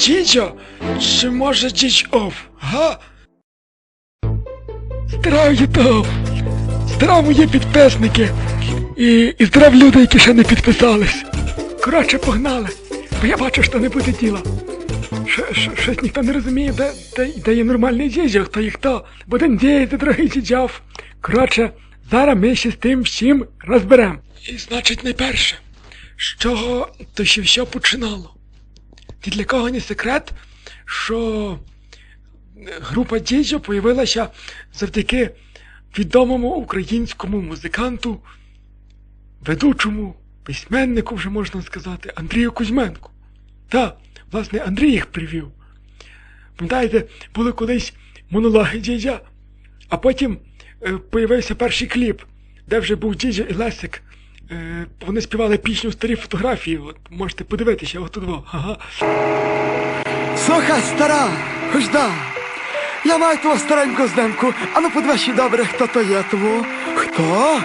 Дідьо? Чи може дідь оф? Га? Здрав Ютуб! Здрав мої підписники! І, і здрав люди, які ще не підписались. Коротше, погнали, бо я бачу, що не буде діла. Що- що- Щось ніхто не розуміє, де, де, де є нормальний дідьо, хто і хто. Бо один дідь, другий дідьов. Коротше, зараз ми ще з тим всім розберемо. І значить, найперше, з чого то ще все починало. І для кого не секрет, що група дідьо появилася завдяки відомому українському музиканту, ведучому, письменнику, вже можна сказати, Андрію Кузьменку. Та, власне, Андрій їх привів. Пам'ятаєте, були колись монологи дідя, а потім е, появився перший кліп, де вже був дідя і Лесик. Е, вони співали пісню старі фотографії. От можете подивитися, отут во. Ага. Суха стара, хожда. Я маю твого стареньку здемку. А ну подивись добре, хто то є тво? Хто?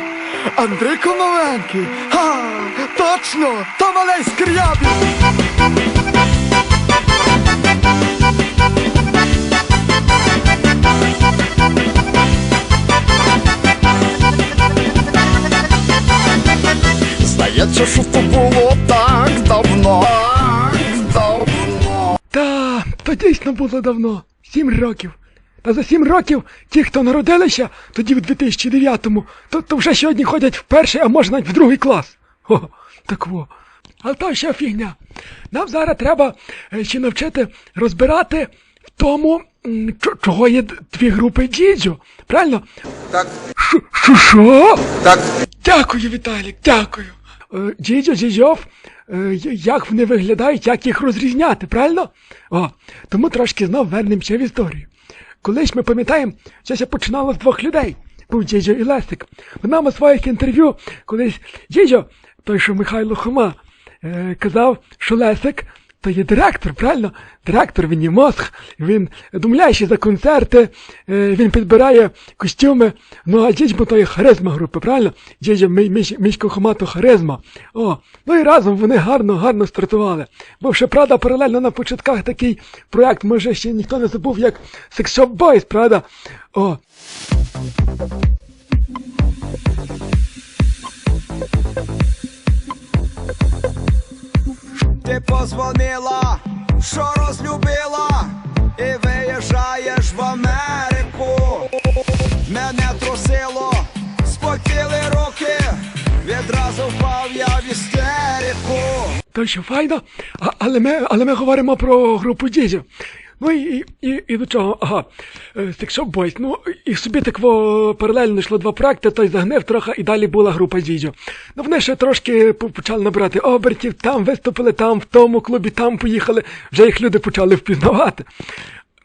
Андрій Комовенкий. Ха, точно, то малей скрябін. Здається, що то було так давно. Так давно. Та, то дійсно було давно. Сім років. Та за сім років ті, хто народилися тоді в 2009-му, то, то вже сьогодні ходять в перший, а може навіть в другий клас. О, так во. Але то ще фігня. Нам зараз треба е, ще навчити розбирати в тому, чого є дві групи дідзю. Правильно? Так, Що? Що? що? так. Дякую, Віталік, дякую. Е, Дідьо, дідьов, е, як вони виглядають, як їх розрізняти, правильно? О, тому трошки знов вернемося в історію. Колись ми пам'ятаємо, що це починало з двох людей. Був дідьо і Лесик. В нам у своїх інтерв'ю колись діджо, той, що Михайло Хома, е, казав, що Лесик то є директор, правильно? Директор, він є мозг, він думляє за концерти, е, він підбирає костюми. Ну а дідьмо то є харизма групи, правильно? Дідьо місько Хомато харизма. О, ну і разом вони гарно, гарно стартували. Бо ще, правда, паралельно на початках такий проект, може ще ніхто не забув, як Sex Shop Boys, правда? О, Ти позвонила, що розлюбила, і виїжджаєш в Америку. Мене трусило, спотіли руки, відразу впав я в істерику. Та що файно, але, ми, але ми говоримо про групу дідів. Ну і, і, і до чого? Ага, е, Sex Shop Ну і собі так паралельно йшло два проекти, той загнив трохи, і далі була група дідів. Ну вони ще трошки почали набирати обертів, там виступили, там, в тому клубі, там поїхали, вже їх люди почали впізнавати.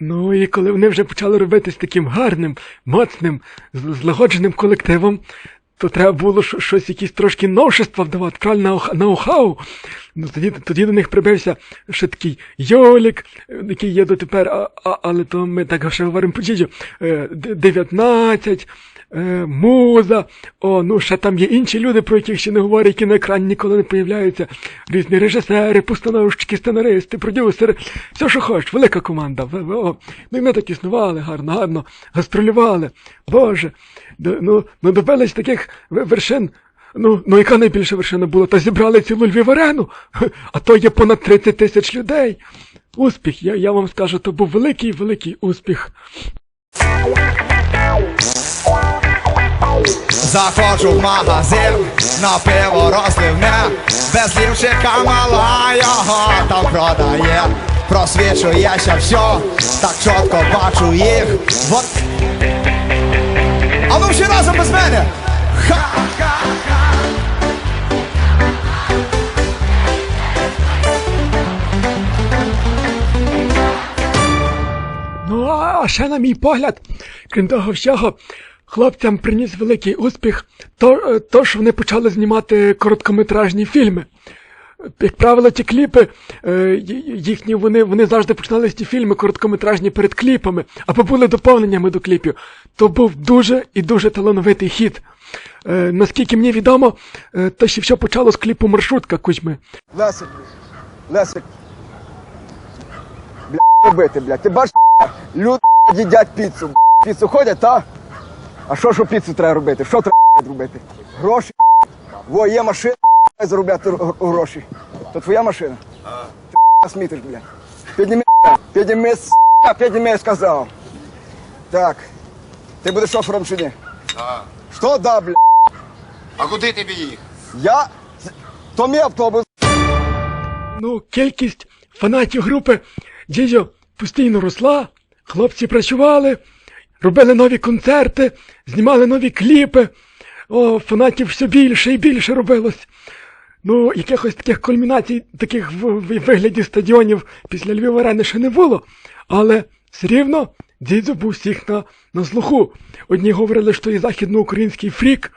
Ну і коли вони вже почали робити з таким гарним, моцним, злагодженим колективом, то треба було щось, якісь трошки новшества вдавати, правильно, ноу-хау. Ну, тоді, тоді до них прибився ще такий Йолік, е, який є дотепер, а, а, але то ми так ще говоримо по дідю. е, 19, е, муза, о, ну ще там є інші люди, про яких ще не говорять, які на екрані ніколи не появляються. Різні режисери, постановщики, сценаристи, продюсери, все, що хочеш, велика команда. В- в- О. Ну і ми так існували гарно, гарно, гастролювали. Боже, ну, ну добились таких вершин. Ну, ну яка найбільша вершина була? Та зібрали цілу Львів-арену, а то є понад 30 тисяч людей. Успіх, я, я вам скажу, то був великий, великий успіх. Заходжу в магазин, на пиво розливне, без лівчика мала його там продає. Просвічується все, так чітко бачу їх. Вот. А ну всі разом без мене. Ха-ха-ха. Ну, а ще на мій погляд, крім того всього, хлопцям приніс великий успіх то, е, то вони почали знімати короткометражні фільми. Як правило, ті кліпи, е, їхні, вони, вони завжди починали ті фільми короткометражні перед кліпами, або були доповненнями до кліпів. То був дуже і дуже талановитий хід. Е, наскільки мені відомо, то ще все почало з кліпу маршрутка Кузьми. Лесик, Лесик. робити, блядь? Ти бачиш, люди їдять піцу. Піцу ходять, та? А що ж у піцу треба робити? Що треба робити? Гроші. Во, є машина, б***ь, заробляти гроші. То твоя машина? Ти смітиш, блядь. Підніми, підніми, підніми, сказав. Так. Ти будеш шофером чи ні? Так. Що да, блядь? А куди тобі їх? Я? То мій автобус. Ну, кількість фанатів групи Дідьо постійно росла, хлопці працювали, робили нові концерти, знімали нові кліпи. О, фанатів все більше і більше робилось. Ну, якихось таких кульмінацій, таких в, в вигляді стадіонів після Львів арени ще не було. Але все рівно дідзо був всіх на, на слуху. Одні говорили, що і західноукраїнський фрік,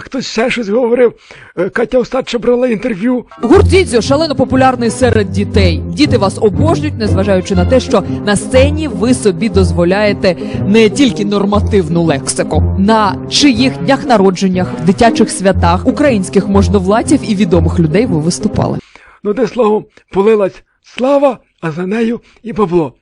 хтось ще щось говорив. Е, Катя Остадша брала інтерв'ю. Гурт Дідзьо шалено популярний серед дітей. Діти вас обожнюють, незважаючи на те, що на сцені ви собі дозволяєте не тільки нормативну лексику. На чиїх днях народженнях, дитячих святах, українських можновладців і відомих людей ви виступали. Ну, де словом, полилась слава, а за нею і бабло.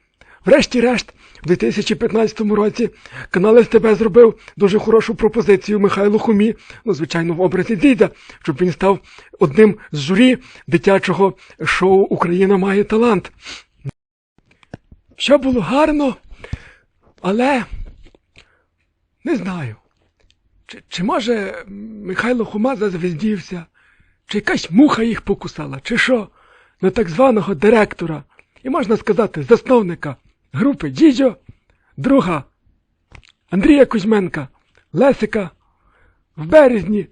Врешті-решт, в 2015 році канал СТБ зробив дуже хорошу пропозицію Михайлу Хумі, ну, звичайно, в образі дідя, щоб він став одним з журі дитячого шоу Україна має талант. Все було гарно, але не знаю. Чи, чи може Михайло Хума зазвездівся? Чи якась муха їх покусала, чи що? На так званого директора, і можна сказати, засновника групи Дідьо, друга Андрія Кузьменка, Лесика, в березні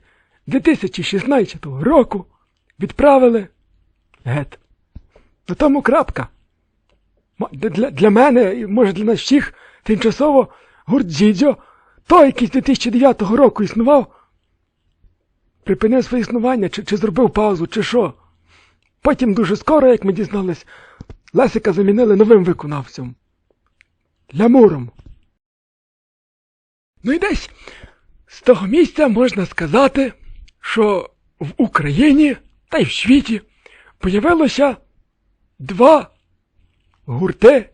2016 року відправили гет. На тому крапка. Для- Для, мене, і може для нас всіх, тимчасово гурт Дідьо, той, який з 2009 року існував, припинив своє існування, чи, чи зробив паузу, чи що. Потім дуже скоро, як ми дізнались, Лесика замінили новим виконавцем. Лямуром. Ну і десь з того місця можна сказати, що в Україні та й в світі появилося два гурти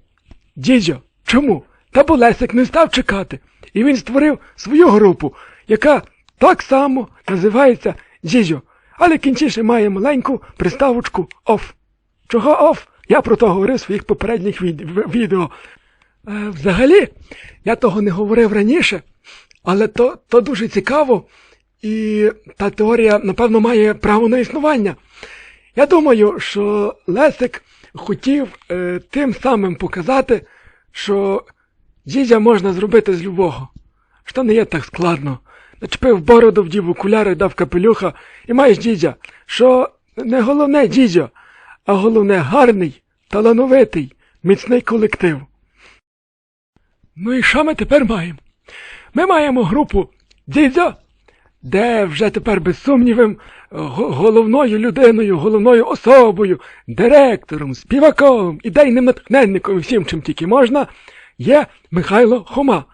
дідьо. Чому? Та бо Лесик не став чекати, і він створив свою групу, яка так само називається Дідьо, але кінчіше має маленьку приставочку оф. Чого оф? Я про то говорив в своїх попередніх відео. Е, взагалі, я того не говорив раніше, але то, то дуже цікаво, і та теорія, напевно, має право на існування. Я думаю, що Лесик хотів е, тим самим показати, що дідя можна зробити з любого, що не є так складно. Начепив бороду, вдів окуляри, дав капелюха і маєш дідя, що не головне дідя, а головне гарний, талановитий, міцний колектив. Ну і що ми тепер маємо? Ми маємо групу дідя, де вже тепер без сумнівів головною людиною, головною особою, директором, співаком, ідейним натхненником і всім, чим тільки можна, є Михайло Хома.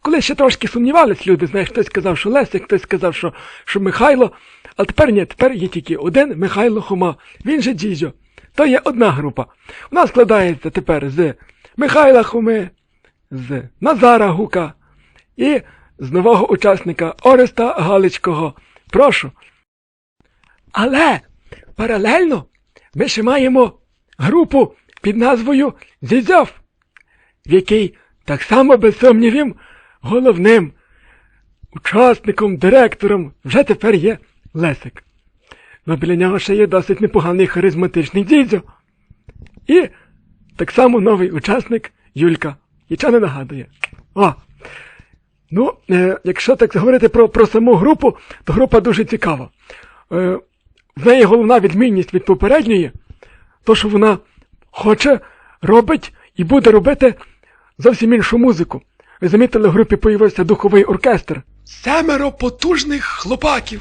Коли ще трошки сумнівались люди, знаєш, хтось сказав, що Лесик, хтось сказав, що, що Михайло, а тепер ні, тепер є тільки один Михайло Хома. Він же дідьо. То є одна група. Вона складається тепер з Михайла Хоми, з Назара Гука і з нового учасника Ореста Галицького. Прошу. Але паралельно ми ще маємо групу під назвою Зізьов, в якій так само без сумнівів головним учасником, директором вже тепер є Лесик. Ну біля нього ще є досить непоганий харизматичний дідзьо. І так само новий учасник Юлька. Нічого не нагадує. О! Ну, е, якщо так говорити про, про саму групу, то група дуже цікава. Е, в неї головна відмінність від попередньої, то що вона хоче, робить і буде робити зовсім іншу музику. Ви замітили, в групі появився духовий оркестр. Семеро потужних хлопаків.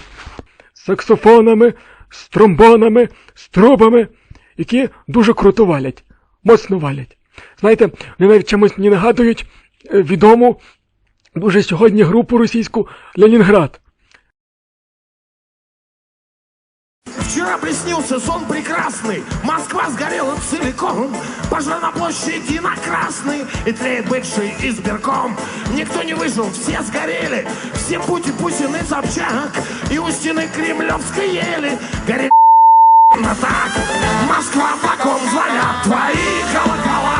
З саксофонами, з тромбонами, з трубами, які дуже круто валять, моцно валять. Знаєте, вони навіть чимось мені нагадують е, відому дуже сьогодні групу російську Ленінград. Вчера приснился сон прекрасный Москва сгорела целиком Пожар на площади на Красный И тлеет бывший избирком Никто не выжил, все сгорели Все пути Пусин и Собчак И у стены Кремлевской ели Горит на так Москва, по ком звонят твои колокола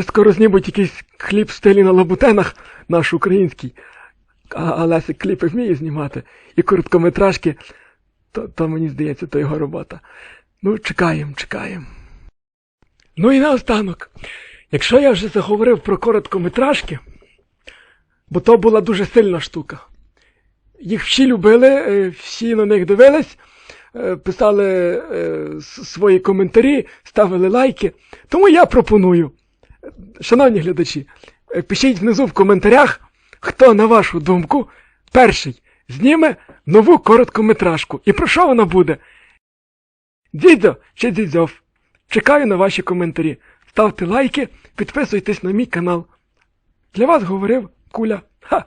Ще скоро знімуть якийсь кліп в стилі на лабутенах, наш український. А, а Лесик кліпи вміє знімати. І короткометражки, то, то мені здається, то його робота. Ну, чекаємо, чекаємо. Ну і наостанок. Якщо я вже заговорив про короткометражки, бо то була дуже сильна штука. Їх всі любили, е, всі на них дивились, е, писали е, свої коментарі, ставили лайки. Тому я пропоную. Шановні глядачі, е, пишіть внизу в коментарях, хто, на вашу думку, перший зніме нову короткометражку. І про що вона буде? Дідо чи дідьов? Чекаю на ваші коментарі. Ставте лайки, підписуйтесь на мій канал. Для вас говорив Куля. Ха!